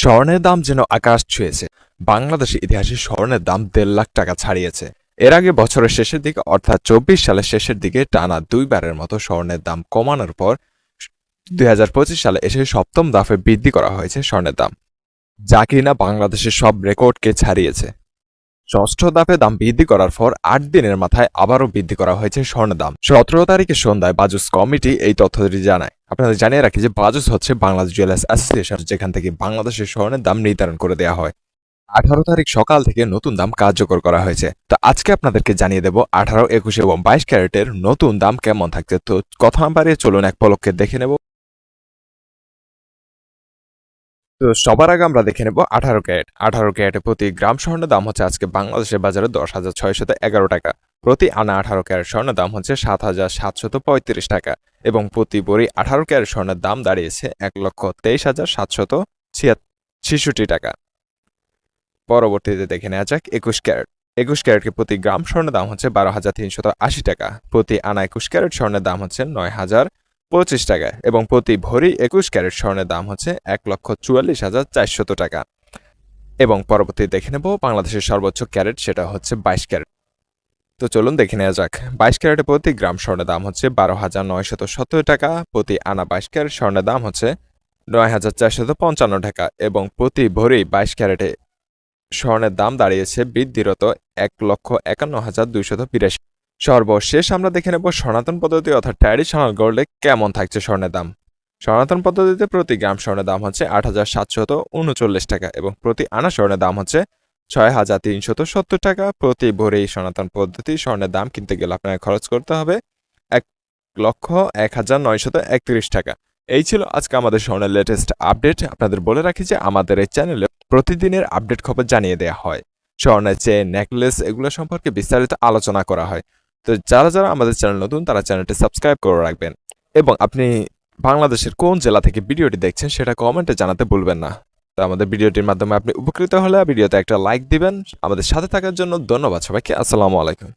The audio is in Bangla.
স্বর্ণের দাম যেন আকাশ ছুঁয়েছে। বাংলাদেশের ইতিহাসে স্বর্ণের দাম দেড় লাখ টাকা ছাড়িয়েছে। এর আগে বছরের শেষের দিকে, অর্থাৎ চব্বিশ সালের শেষের দিকে, টানা দুইবারের মতো স্বর্ণের দাম কমানোর পর দুই হাজার পঁচিশ সালে এসে সপ্তম দাফে বৃদ্ধি করা হয়েছে স্বর্ণের দাম। যা কিনা বাংলাদেশের সব রেকর্ডকে ছাড়িয়েছে। ষষ্ঠ দাপে দাম বৃদ্ধি করার পর আট দিনের মাথায় আবারও বৃদ্ধি করা হয়েছে স্বর্ণের দাম। সতেরো তারিখে সন্ধ্যায় বাজুস কমিটি এই তথ্যটি জানায়। আপনাদের জানিয়ে রাখি যে বাজুস হচ্ছে বাংলাদেশ জুয়েলার্স অ্যাসোসিয়েশন, যেখান থেকে বাংলাদেশের স্বর্ণের দাম নির্ধারণ করে দেওয়া হয়। আঠারো তারিখ সকাল থেকে নতুন দাম কার্যকর করা হয়েছে। তো আজকে আপনাদেরকে জানিয়ে দেব আঠারো, একুশ এবং বাইশ ক্যারেটের নতুন দাম কেমন থাকছে। তো কথা বাড়িয়ে চলুন এক পলককে দেখে নেব। তো সবার আগে আমরা দেখে নেব আঠারো ক্যারেট। আঠারো ক্যারেটে প্রতি গ্রাম স্বর্ণের দাম হচ্ছে আজকে বাংলাদেশের বাজারে দশ হাজার ছয়শত এগারো টাকা। প্রতি আনা আঠারো ক্যারেট স্বর্ণের দাম হচ্ছে সাত হাজার সাতশত পঁয়ত্রিশ টাকা এবং প্রতি বড়ি আঠারো ক্যারেট স্বর্ণের দাম দাঁড়িয়েছে এক লক্ষ তেইশ হাজার সাতশত ছিষট্টি টাকা। পরবর্তীতে দেখে নেওয়া যাক একুশ ক্যারেট। একুশ ক্যারেটকে প্রতি গ্রাম স্বর্ণের দাম হচ্ছে বারো হাজার তিনশত আশি টাকা। প্রতি আনা একুশ ক্যারেট স্বর্ণের দাম হচ্ছে নয় হাজার পঁচিশ টাকা এবং প্রতি ভরি একুশ ক্যারেট স্বর্ণের দাম হচ্ছে এক লক্ষ চুয়াল্লিশ হাজার চারশত টাকা। এবং পরবর্তী দেখে নেব বাংলাদেশের সর্বোচ্চ ক্যারেট, সেটা হচ্ছে বাইশ ক্যারেট। তো চলুন দেখে নেওয়া যাক। বাইশ ক্যারেটে প্রতি গ্রাম স্বর্ণের দাম হচ্ছে বারো হাজার নয়শত সত্তর টাকা, প্রতি আনা বাইশ ক্যারেট স্বর্ণের দাম হচ্ছে নয় হাজার চারশত পঞ্চান্ন টাকা এবং প্রতি ভরি বাইশ ক্যারেটে স্বর্ণের দাম দাঁড়িয়েছে বৃদ্ধিরত এক লক্ষ একান্ন হাজার দুইশত বিরাশি। সর্বশেষ আমরা দেখে নেব সনাতন পদ্ধতি অর্থাৎ ট্র্যাডিশনাল গোল্ডে কেমন থাকছে স্বর্ণের দাম। সনাতন পদ্ধতিতে প্রতি গ্রাম স্বর্ণের দাম হচ্ছে আট হাজার সাতশত উনচল্লিশ টাকা এবং প্রতি আনা স্বর্ণের দাম হচ্ছে ছয় হাজার তিনশত সত্তর টাকা। প্রতি ভরে সনাতন পদ্ধতি স্বর্ণের দাম কিনতে গেলে আপনাকে খরচ করতে হবে এক লক্ষ এক হাজার নয়শত একত্রিশ টাকা। এই ছিল আজকে আমাদের স্বর্ণের লেটেস্ট আপডেট আপনাদের বলে রাখি যে আমাদের এই চ্যানেলে প্রতিদিনের আপডেট খবর জানিয়ে দেওয়া হয়। স্বর্ণের চেন নেকলেস এগুলো সম্পর্কে বিস্তারিত আলোচনা করা হয়। তো যারা যারা আমাদের চ্যানেল নতুন, তারা চ্যানেলটি সাবস্ক্রাইব করে রাখবেন। এবং আপনি বাংলাদেশের কোন জেলা থেকে ভিডিওটি দেখছেন সেটা কমেন্টে জানাতে ভুলবেন না। তো আমাদের ভিডিওটির মাধ্যমে আপনি উপকৃত হলে ভিডিওতে একটা লাইক দিবেন। আমাদের সাথে থাকার জন্য ধন্যবাদ সবাইকে। আসসালামু আলাইকুম।